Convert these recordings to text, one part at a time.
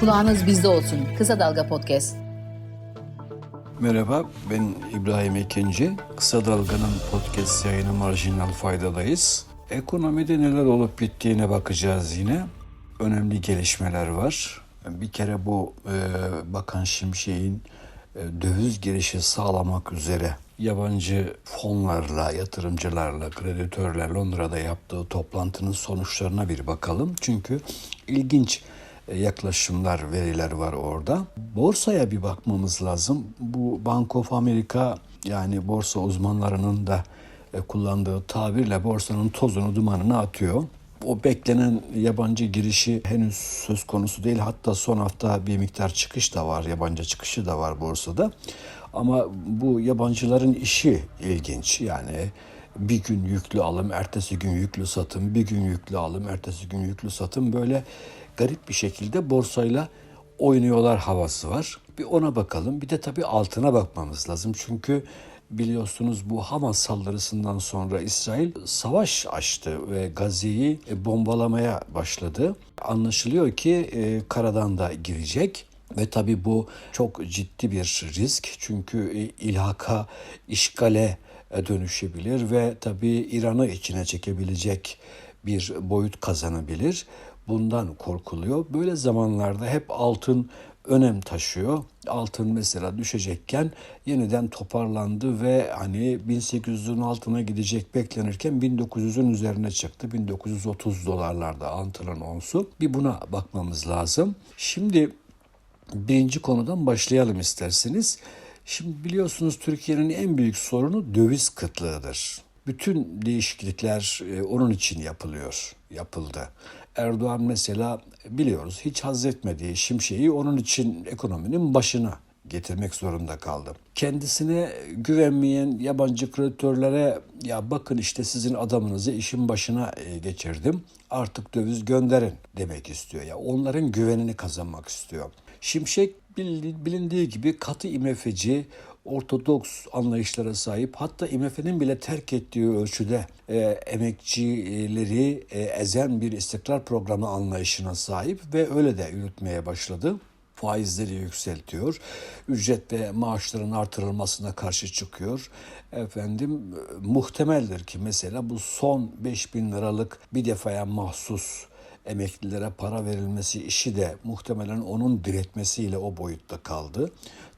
Kulağınız bizde olsun. Kısa Dalga Podcast. Merhaba, ben İbrahim Ekinci. Kısa Dalga'nın podcast yayını Marjinal Fayda'dayız. Ekonomide neler olup bittiğine bakacağız yine. Önemli gelişmeler var. Bir kere bu e, Bakan Şimşek'in e, döviz girişi sağlamak üzere yabancı fonlarla, yatırımcılarla, kreditörler Londra'da yaptığı toplantının sonuçlarına bir bakalım. Çünkü ilginç yaklaşımlar, veriler var orada. Borsaya bir bakmamız lazım. Bu Bank of America yani borsa uzmanlarının da e, kullandığı tabirle borsanın tozunu dumanını atıyor. O beklenen yabancı girişi henüz söz konusu değil. Hatta son hafta bir miktar çıkış da var, yabancı çıkışı da var borsada. Ama bu yabancıların işi ilginç. Yani bir gün yüklü alım, ertesi gün yüklü satım, bir gün yüklü alım, ertesi gün yüklü satım böyle garip bir şekilde borsayla oynuyorlar havası var. Bir ona bakalım. Bir de tabii altına bakmamız lazım. Çünkü biliyorsunuz bu Hamas saldırısından sonra İsrail savaş açtı ve Gazze'yi bombalamaya başladı. Anlaşılıyor ki e, karadan da girecek. Ve tabii bu çok ciddi bir risk çünkü ilhaka, işgale dönüşebilir ve tabii İran'ı içine çekebilecek bir boyut kazanabilir. Bundan korkuluyor. Böyle zamanlarda hep altın önem taşıyor. Altın mesela düşecekken yeniden toparlandı ve hani 1800'ün altına gidecek beklenirken 1900'ün üzerine çıktı. 1930 dolarlarda altının onsu. Bir buna bakmamız lazım. Şimdi birinci konudan başlayalım isterseniz. Şimdi biliyorsunuz Türkiye'nin en büyük sorunu döviz kıtlığıdır. Bütün değişiklikler e, onun için yapılıyor, yapıldı. Erdoğan mesela biliyoruz hiç haz etmediği Şimşek'i onun için ekonominin başına getirmek zorunda kaldı. Kendisine güvenmeyen yabancı kreditörlere ya bakın işte sizin adamınızı işin başına e, geçirdim artık döviz gönderin demek istiyor. Ya onların güvenini kazanmak istiyor. Şimşek bilindiği gibi katı imefeci, ortodoks anlayışlara sahip hatta IMF'nin bile terk ettiği ölçüde e, emekçileri e, ezen bir istikrar programı anlayışına sahip ve öyle de yürütmeye başladı. Faizleri yükseltiyor. Ücret ve maaşların artırılmasına karşı çıkıyor. Efendim muhtemeldir ki mesela bu son 5 bin liralık bir defaya mahsus emeklilere para verilmesi işi de muhtemelen onun diretmesiyle o boyutta kaldı.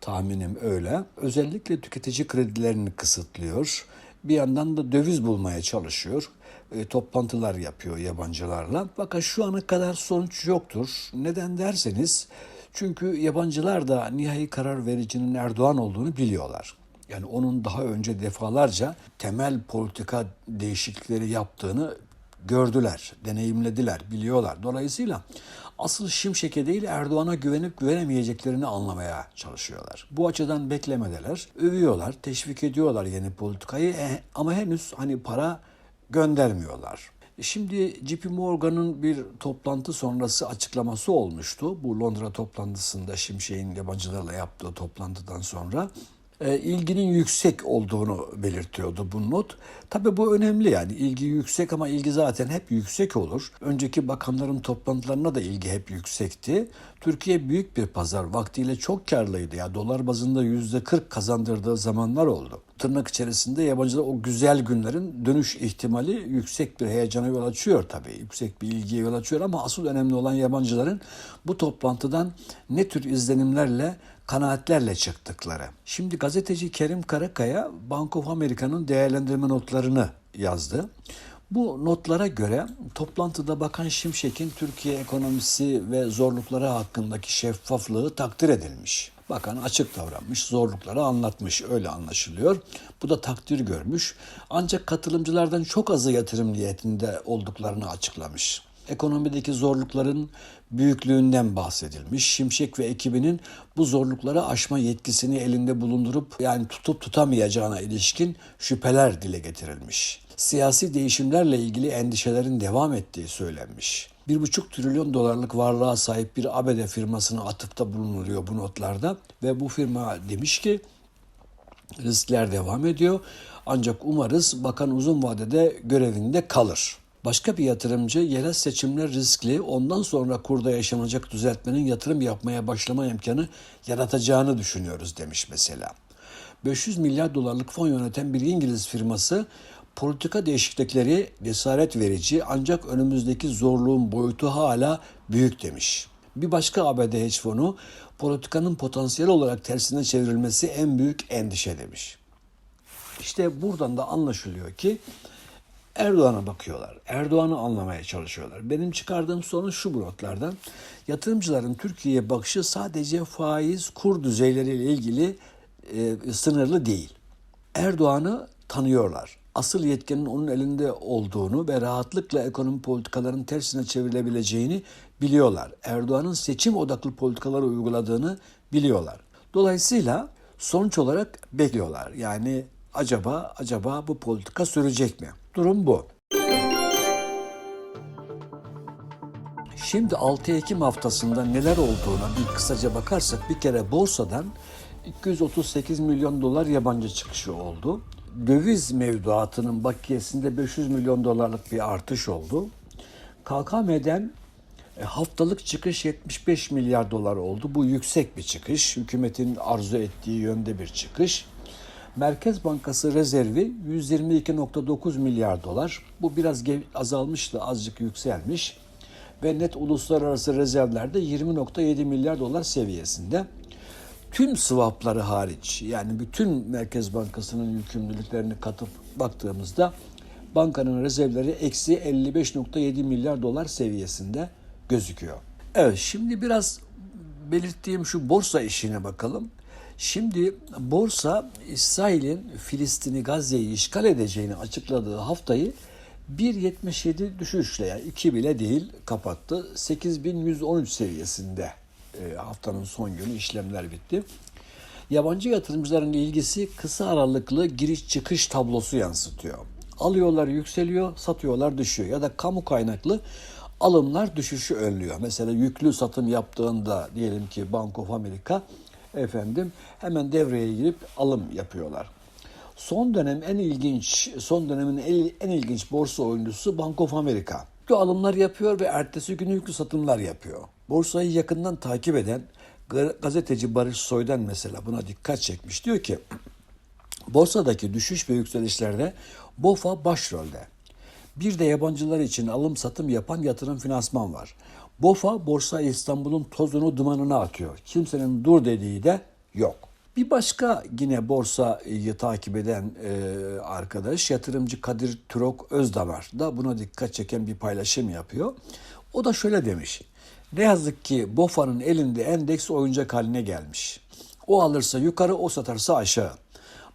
Tahminim öyle. Özellikle tüketici kredilerini kısıtlıyor. Bir yandan da döviz bulmaya çalışıyor. E, toplantılar yapıyor yabancılarla. Fakat şu ana kadar sonuç yoktur. Neden derseniz çünkü yabancılar da nihai karar vericinin Erdoğan olduğunu biliyorlar. Yani onun daha önce defalarca temel politika değişiklikleri yaptığını gördüler, deneyimlediler, biliyorlar. Dolayısıyla asıl Şimşek'e değil Erdoğan'a güvenip güvenemeyeceklerini anlamaya çalışıyorlar. Bu açıdan beklemedeler, övüyorlar, teşvik ediyorlar yeni politikayı e, ama henüz hani para göndermiyorlar. Şimdi JP Morgan'ın bir toplantı sonrası açıklaması olmuştu. Bu Londra toplantısında Şimşek'in yabancılarla yaptığı toplantıdan sonra ilginin yüksek olduğunu belirtiyordu bu not. Tabi bu önemli yani ilgi yüksek ama ilgi zaten hep yüksek olur. Önceki bakanların toplantılarına da ilgi hep yüksekti. Türkiye büyük bir pazar vaktiyle çok karlıydı ya dolar bazında yüzde 40 kazandırdığı zamanlar oldu. Tırnak içerisinde yabancılar o güzel günlerin dönüş ihtimali yüksek bir heyecana yol açıyor tabii. Yüksek bir ilgiye yol açıyor ama asıl önemli olan yabancıların bu toplantıdan ne tür izlenimlerle kanaatlerle çıktıkları. Şimdi gazeteci Kerim Karakaya Bank of America'nın değerlendirme notlarını yazdı. Bu notlara göre toplantıda Bakan Şimşek'in Türkiye ekonomisi ve zorlukları hakkındaki şeffaflığı takdir edilmiş. Bakan açık davranmış, zorlukları anlatmış öyle anlaşılıyor. Bu da takdir görmüş. Ancak katılımcılardan çok azı yatırım niyetinde olduklarını açıklamış ekonomideki zorlukların büyüklüğünden bahsedilmiş. Şimşek ve ekibinin bu zorlukları aşma yetkisini elinde bulundurup yani tutup tutamayacağına ilişkin şüpheler dile getirilmiş. Siyasi değişimlerle ilgili endişelerin devam ettiği söylenmiş. 1,5 trilyon dolarlık varlığa sahip bir ABD firmasına atıfta bulunuluyor bu notlarda ve bu firma demiş ki riskler devam ediyor ancak umarız bakan uzun vadede görevinde kalır. Başka bir yatırımcı yerel seçimler riskli, ondan sonra kurda yaşanacak düzeltmenin yatırım yapmaya başlama imkanı yaratacağını düşünüyoruz demiş mesela. 500 milyar dolarlık fon yöneten bir İngiliz firması politika değişiklikleri cesaret verici ancak önümüzdeki zorluğun boyutu hala büyük demiş. Bir başka ABD hedge fonu politikanın potansiyel olarak tersine çevrilmesi en büyük endişe demiş. İşte buradan da anlaşılıyor ki Erdoğan'a bakıyorlar. Erdoğan'ı anlamaya çalışıyorlar. Benim çıkardığım sonuç şu bu notlardan. Yatırımcıların Türkiye'ye bakışı sadece faiz, kur düzeyleriyle ilgili e, sınırlı değil. Erdoğan'ı tanıyorlar. Asıl yetkinin onun elinde olduğunu ve rahatlıkla ekonomi politikalarının tersine çevrilebileceğini biliyorlar. Erdoğan'ın seçim odaklı politikaları uyguladığını biliyorlar. Dolayısıyla sonuç olarak bekliyorlar. Yani acaba acaba bu politika sürecek mi? Durum bu. Şimdi 6 Ekim haftasında neler olduğuna bir kısaca bakarsak bir kere borsadan 238 milyon dolar yabancı çıkışı oldu. Döviz mevduatının bakiyesinde 500 milyon dolarlık bir artış oldu. KKM'den e, haftalık çıkış 75 milyar dolar oldu. Bu yüksek bir çıkış. Hükümetin arzu ettiği yönde bir çıkış. Merkez Bankası rezervi 122.9 milyar dolar. Bu biraz azalmıştı, azıcık yükselmiş. Ve net uluslararası rezervler de 20.7 milyar dolar seviyesinde. Tüm swapları hariç yani bütün Merkez Bankası'nın yükümlülüklerini katıp baktığımızda bankanın rezervleri eksi 55.7 milyar dolar seviyesinde gözüküyor. Evet şimdi biraz belirttiğim şu borsa işine bakalım. Şimdi borsa İsrail'in Filistin'i Gazze'yi işgal edeceğini açıkladığı haftayı 1.77 düşüşle yani 2 bile değil kapattı. 8113 seviyesinde e, haftanın son günü işlemler bitti. Yabancı yatırımcıların ilgisi kısa aralıklı giriş çıkış tablosu yansıtıyor. Alıyorlar yükseliyor, satıyorlar düşüyor ya da kamu kaynaklı alımlar düşüşü önlüyor. Mesela yüklü satım yaptığında diyelim ki Bank of America efendim hemen devreye girip alım yapıyorlar. Son dönem en ilginç, son dönemin en, ilginç borsa oyuncusu Bank of America. Yüklü alımlar yapıyor ve ertesi günü yüklü satımlar yapıyor. Borsayı yakından takip eden gazeteci Barış Soy'dan mesela buna dikkat çekmiş. Diyor ki borsadaki düşüş ve yükselişlerde BOFA başrolde. Bir de yabancılar için alım satım yapan yatırım finansman var. BOFA Borsa İstanbul'un tozunu dumanına atıyor. Kimsenin dur dediği de yok. Bir başka yine borsayı takip eden e, arkadaş yatırımcı Kadir Türok Özdamar da buna dikkat çeken bir paylaşım yapıyor. O da şöyle demiş. Ne yazık ki BOFA'nın elinde endeks oyuncak haline gelmiş. O alırsa yukarı, o satarsa aşağı.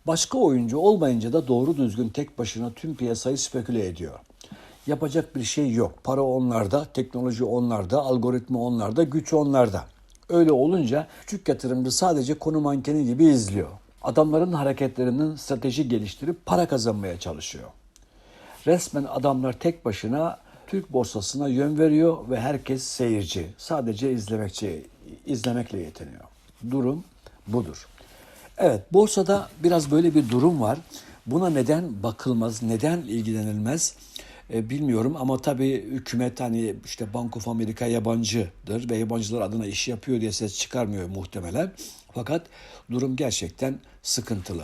Başka oyuncu olmayınca da doğru düzgün tek başına tüm piyasayı speküle ediyor. Yapacak bir şey yok. Para onlarda, teknoloji onlarda, algoritma onlarda, güç onlarda. Öyle olunca küçük yatırımcı sadece konu mankeni gibi izliyor. Adamların hareketlerinin strateji geliştirip para kazanmaya çalışıyor. Resmen adamlar tek başına Türk borsasına yön veriyor ve herkes seyirci. Sadece izlemekçi, izlemekle yetiniyor. Durum budur. Evet borsada biraz böyle bir durum var. Buna neden bakılmaz, neden ilgilenilmez e, bilmiyorum ama tabii hükümet hani işte Bank of America yabancıdır ve yabancılar adına iş yapıyor diye ses çıkarmıyor muhtemelen. Fakat durum gerçekten sıkıntılı.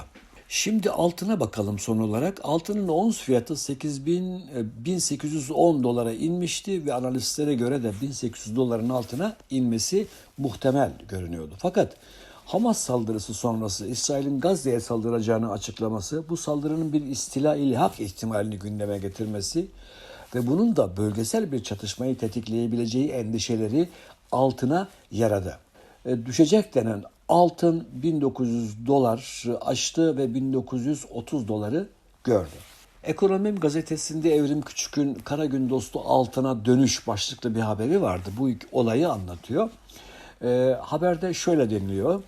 Şimdi altına bakalım son olarak. Altının ons fiyatı 8000 1810 e, dolara inmişti ve analistlere göre de 1800 doların altına inmesi muhtemel görünüyordu. Fakat Hamas saldırısı sonrası İsrail'in Gazze'ye saldıracağını açıklaması, bu saldırının bir istila ilhak ihtimalini gündeme getirmesi ve bunun da bölgesel bir çatışmayı tetikleyebileceği endişeleri altına yaradı. E, düşecek denen altın 1900 dolar aştı ve 1930 doları gördü. Ekonomim gazetesinde Evrim Küçük'ün Kara Gün Dostu Altına Dönüş başlıklı bir haberi vardı. Bu olayı anlatıyor. E, haberde şöyle deniliyor.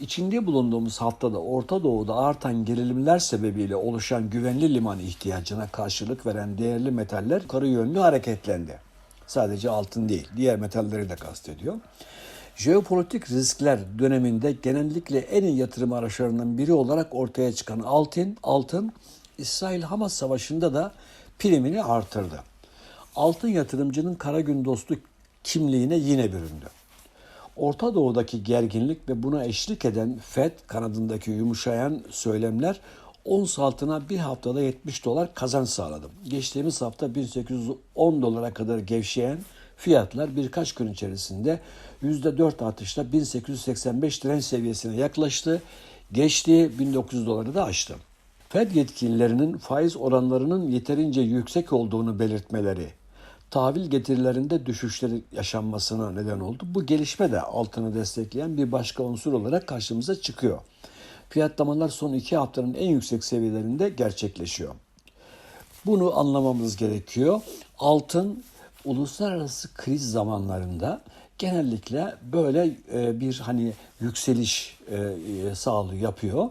İçinde bulunduğumuz haftada Orta Doğu'da artan gerilimler sebebiyle oluşan güvenli liman ihtiyacına karşılık veren değerli metaller yukarı yönlü hareketlendi. Sadece altın değil, diğer metalleri de kastediyor. Jeopolitik riskler döneminde genellikle en iyi yatırım araçlarından biri olarak ortaya çıkan altın, altın İsrail-Hamas savaşında da primini artırdı. altın yatırımcının kara gün dostu kimliğine yine büründü. Orta Doğu'daki gerginlik ve buna eşlik eden FED kanadındaki yumuşayan söylemler ons altına bir haftada 70 dolar kazanç sağladı. Geçtiğimiz hafta 1810 dolara kadar gevşeyen fiyatlar birkaç gün içerisinde %4 artışla 1885 direnç seviyesine yaklaştı. Geçtiği 1900 doları da aştı. Fed yetkililerinin faiz oranlarının yeterince yüksek olduğunu belirtmeleri, tahvil getirilerinde düşüşleri yaşanmasına neden oldu. Bu gelişme de altını destekleyen bir başka unsur olarak karşımıza çıkıyor. Fiyatlamalar son iki haftanın en yüksek seviyelerinde gerçekleşiyor. Bunu anlamamız gerekiyor. Altın uluslararası kriz zamanlarında genellikle böyle e, bir hani yükseliş e, e, sağlıyor yapıyor.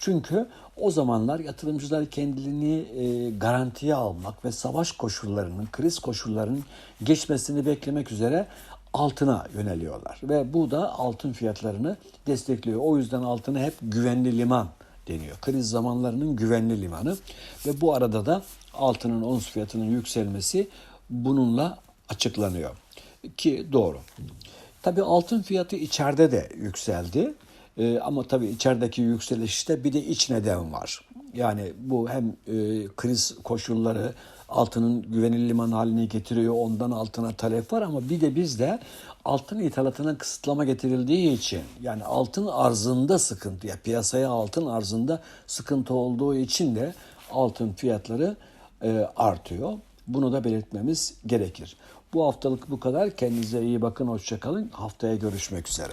Çünkü o zamanlar yatırımcılar kendilerini e, garantiye almak ve savaş koşullarının, kriz koşullarının geçmesini beklemek üzere altına yöneliyorlar. Ve bu da altın fiyatlarını destekliyor. O yüzden altını hep güvenli liman deniyor. Kriz zamanlarının güvenli limanı ve bu arada da altının ons fiyatının yükselmesi bununla açıklanıyor. Ki doğru. Tabii altın fiyatı içeride de yükseldi. Ee, ama tabii içerideki yükselişte bir de iç neden var. Yani bu hem e, kriz koşulları altının güvenilir liman haline getiriyor. Ondan altına talep var ama bir de bizde altın ithalatına kısıtlama getirildiği için yani altın arzında sıkıntı ya piyasaya altın arzında sıkıntı olduğu için de altın fiyatları e, artıyor. Bunu da belirtmemiz gerekir. Bu haftalık bu kadar. Kendinize iyi bakın. Hoşçakalın. Haftaya görüşmek üzere.